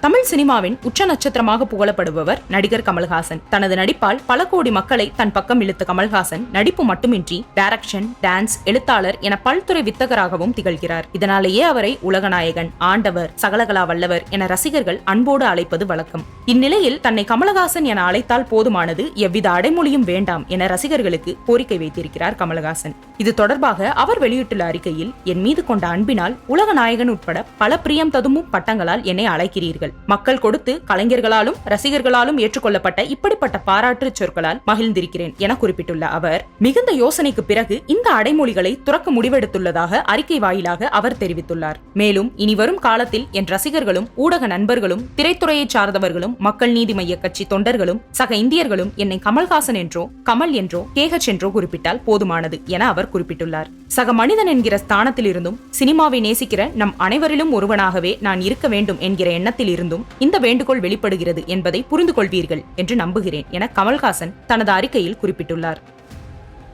தமிழ் சினிமாவின் உச்ச நட்சத்திரமாக புகழப்படுபவர் நடிகர் கமல்ஹாசன். தனது நடிப்பால் பல கோடி மக்களை தன் பக்கம் இழுத்த கமல்ஹாசன் நடிப்பு மட்டுமின்றி டைரக்ஷன் டான்ஸ் எழுத்தாளர் என பல்துறை வித்தகராகவும் திகழ்கிறார். இதனாலேயே அவரை உலகநாயகன் ஆண்டவர் சகலகலா வல்லவர் என ரசிகர்கள் அன்போடு அழைப்பது வழக்கம். இந்நிலையில் தன்னை கமலஹாசன் என அழைத்தால் போதுமானது எவ்வித அடைமொழியும் வேண்டாம் என ரசிகர்களுக்கு கோரிக்கை வைத்திருக்கிறார் கமலஹாசன். இது தொடர்பாக அவர் வெளியிட்டுள்ள அறிக்கையில் என் மீது கொண்ட அன்பினால் உலக நாயகன் உட்பட பல பிரியம் ததுமும் பட்டங்களால் என்னை அழைக்கிறீர்கள். மக்கள் கொடுத்து கலைஞர்களாலும் ரசிகர்களாலும் ஏற்றுக்கொள்ளப்பட்ட இப்படிப்பட்ட பாராட்டு சொற்களால் மகிழ்ந்திருக்கிறேன் என குறிப்பிட்டுள்ள அவர் மிகுந்த யோசனைக்கு பிறகு இந்த அடைமொழிகளை துறக்க முடிவெடுத்துள்ளதாக அறிக்கை வாயிலாக அவர் தெரிவித்துள்ளார். மேலும் இனி வரும் காலத்தில் என் ரசிகர்களும் ஊடக நண்பர்களும் திரைத்துறையை சார்ந்தவர்களும் மக்கள் நீதி மைய கட்சி தொண்டர்களும் சக இந்தியர்களும் என்னை கமல்ஹாசன் என்றோ கமல் என்றோ கேகச் என்றோ குறிப்பிட்டால் போதுமானது என அவர் குறிப்பிட்டுள்ளார். சக மனிதன் என்கிற ஸ்தானத்தில் இருந்தும் சினிமாவை நேசிக்கிற நம் அனைவரிலும் ஒருவனாகவே நான் இருக்க வேண்டும் என்கிற எண்ணத்தில் இருந்தும் இந்த வேண்டுகோள் வெளிப்படுகிறது என்பதை புரிந்து கொள்வீர்கள் என்று நம்புகிறேன் என கமல்ஹாசன் தனது அறிக்கையில் குறிப்பிட்டுள்ளார்.